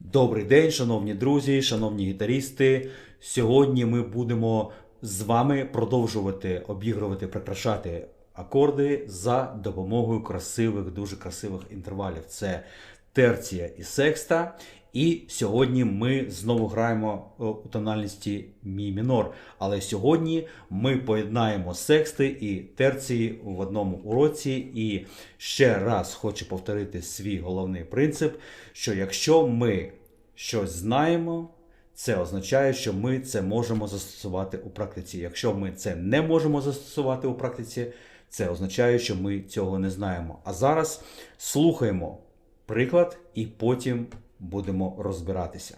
Добрий день, шановні друзі, шановні гітарісти. Сьогодні ми будемо з вами продовжувати обігрувати, прикрашати акорди за допомогою красивих, дуже красивих інтервалів. Це терція і секста. І сьогодні ми знову граємо е, у тональності мі мінор. Але сьогодні ми поєднаємо сексти і терції в одному уроці. І ще раз хочу повторити свій головний принцип: що якщо ми щось знаємо, це означає, що ми це можемо застосувати у практиці. Якщо ми це не можемо застосувати у практиці, це означає, що ми цього не знаємо. А зараз слухаємо приклад і потім будемо розбиратися.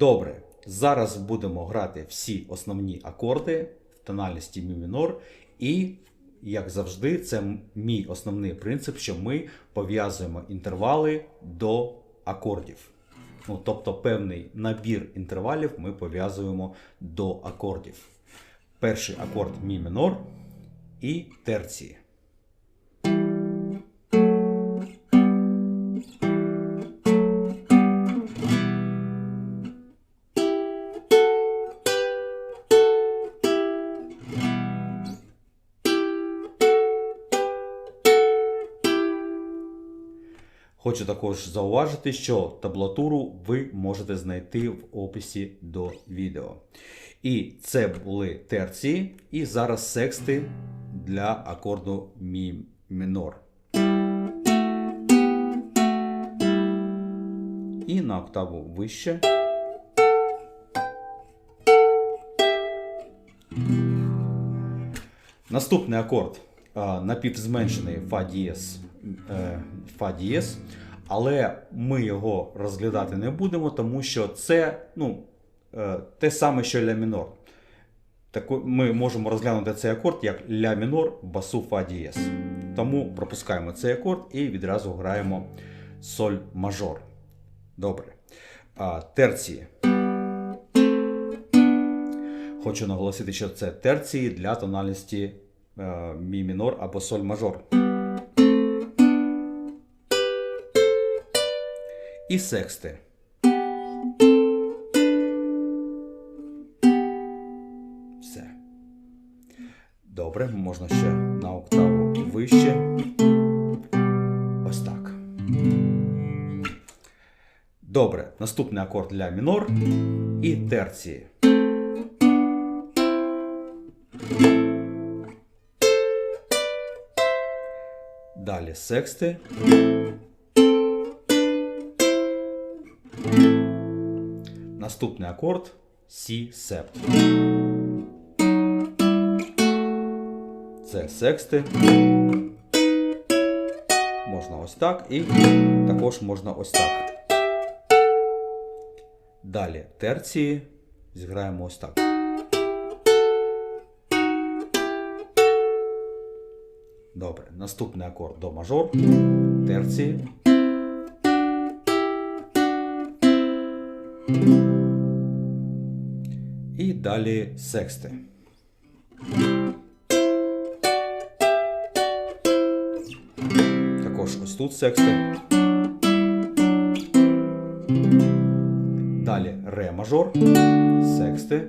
Добре, зараз будемо грати всі основні акорди в тональності мі мінор. І, як завжди, це мій основний принцип, що ми пов'язуємо інтервали до акордів. Ну, тобто певний набір інтервалів ми пов'язуємо до акордів. Перший акорд мі мінор і терції. Хочу також зауважити, що таблатуру ви можете знайти в описі до відео. І це були терції, і зараз сексти для акорду мі мінор. І на октаву вище. Наступний акорд напівзменшений фа дієс, фа дієс, але ми його розглядати не будемо, тому що це ну, е, те саме, що ля мінор. Таку, ми можемо розглянути цей акорд як ля мінор басу фа дієс. Тому пропускаємо цей акорд і відразу граємо соль мажор. Добре. А, терції. Хочу наголосити, що це терції для тональності е, мі мінор або соль мажор. І сексти. Все. Добре, можна ще на октаву вище. Ось так. Добре, наступний акорд ля мінор і терції. Далі сексти. Наступний акорд Сі септ. Це сексти. Можна ось так і також можна ось так. Далі терції. Зіграємо ось так. Добре. Наступний акорд до мажор. Терції. І далі сексти. Також ось тут сексти. Далі ре мажор, сексти.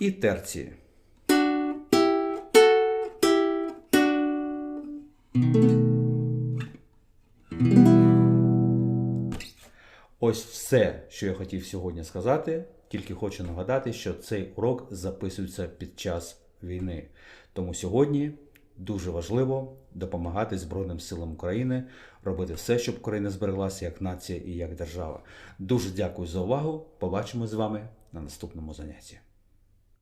І терції. Ось все, що я хотів сьогодні сказати. Тільки хочу нагадати, що цей урок записується під час війни. Тому сьогодні дуже важливо допомагати Збройним силам України робити все, щоб Україна збереглася як нація і як держава. Дуже дякую за увагу. Побачимо з вами на наступному занятті.